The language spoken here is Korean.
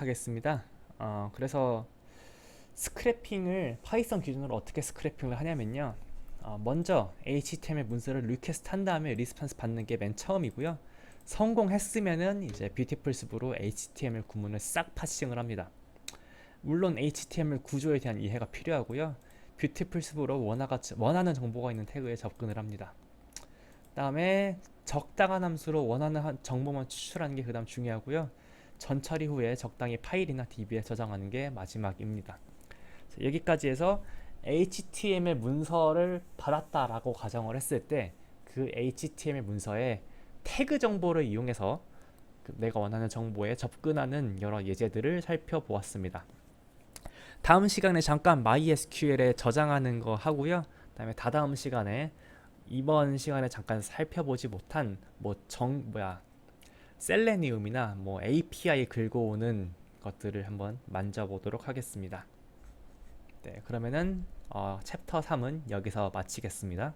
하겠습니다. 어, 그래서 스크래핑을 파이썬 기준으로 어떻게 스크래핑을 하냐면요. 어, 먼저 HTML 문서를 리퀘스트 한 다음에 리스폰스 받는 게 맨 처음이고요. 성공했으면은 이제 뷰티풀 숲으로 HTML 구문을 싹 파싱을 합니다. 물론 HTML 구조에 대한 이해가 필요하고요. 뷰티풀 숲으로 원하가, 원하는 정보가 있는 태그에 접근을 합니다. 다음에 적당한 함수로 원하는 한- 정보만 추출하는 게 그 다음 중요하고요. 전 처리 후에 적당히 파일이나 DB에 저장하는 게 마지막입니다. 여기까지 해서 HTML 문서를 받았다라고 가정을 했을 때 그 HTML 문서에 태그 정보를 이용해서 그 내가 원하는 정보에 접근하는 여러 예제들을 살펴보았습니다. 다음 시간에 잠깐 MySQL에 저장하는 거 하고요. 그다음에 다다음 시간에 이번 시간에 잠깐 살펴보지 못한 뭐 정 뭐야 셀레니움이나 뭐 API 긁어오는 것들을 한번 만져보도록 하겠습니다. 네, 그러면은 어, 챕터 3은 여기서 마치겠습니다.